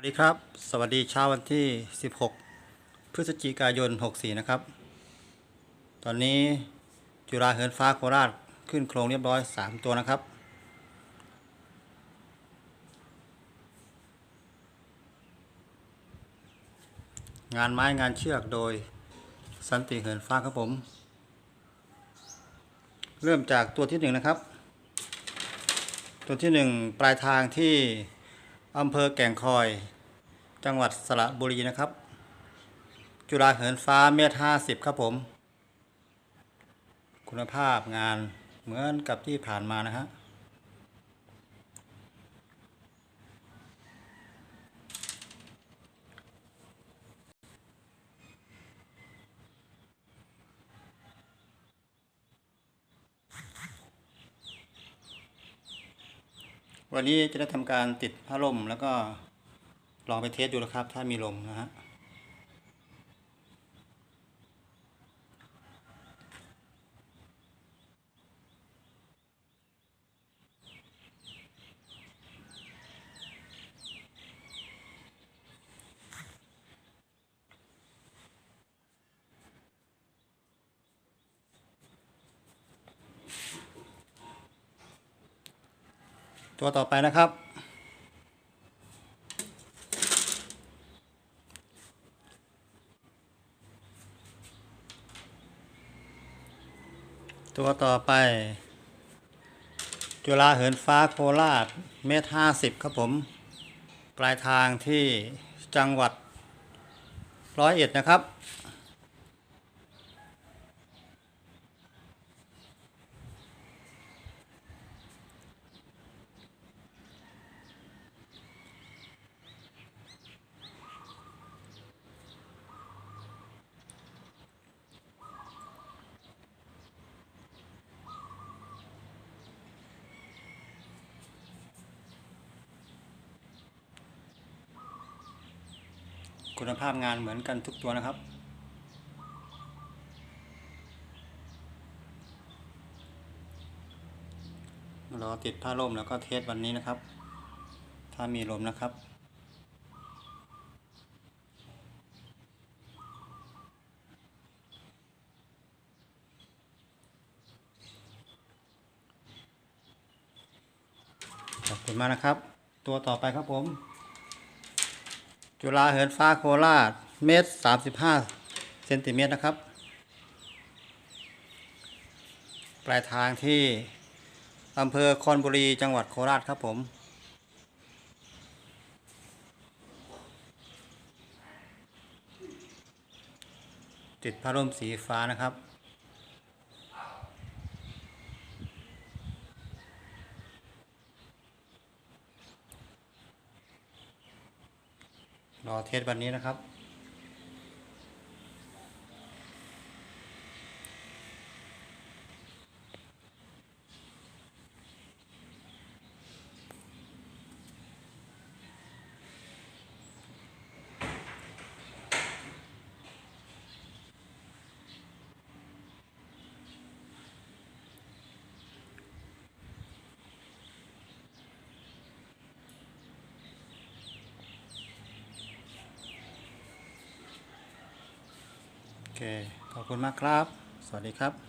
วัสดีครับ สวัสดีเช้าวันที่ 16 พฤศจิกายน 64 นะครับ ตอนนี้จุฬาเหินฟ้าโคราชขึ้นโครงเรียบร้อย 3 ตัวนะครับ งานไม้งานเชือกโดยสันติเหินฟ้าครับผม เริ่มจากตัวที่หนึ่งนะครับ ตัวที่หนึ่งปลายทางที่ อำเภอแก่งคอย จังหวัดสระบุรีนะครับ จุฬาเหินฟ้าเมตรห้าสิบครับผม คุณภาพงานเหมือนกับที่ผ่านมานะฮะ วันนี้จะได้ทำการติดผ้าลมแล้วก็ลองไปเทสดูนะครับ ถ้ามีลมนะฮะ ตัวต่อไปนะครับ ตัวต่อไป จุฬาเหินฟ้าโคราชเมตรห้าสิบครับผม ปลายทางที่จังหวัดร้อยเอ็ดนะครับ คุณภาพงานเหมือนกันทุกตัวนะครับ รอติดผ้าร่มแล้วก็เทสวันนี้นะครับ ถ้ามีลมนะครับขอบคุณมากนะครับ ตัวต่อไปครับผม จุฬาเหินฟ้าโคราช เมตรสามสิบห้าเซนติเมตรนะครับ ปลายทางที่อำเภอคอนบุรีจังหวัดโคราชครับผมติดผ้าร่มสีฟ้านะครับ รอเทสวันนี้นะครับ เค ขอบคุณมากครับ สวัสดีครับ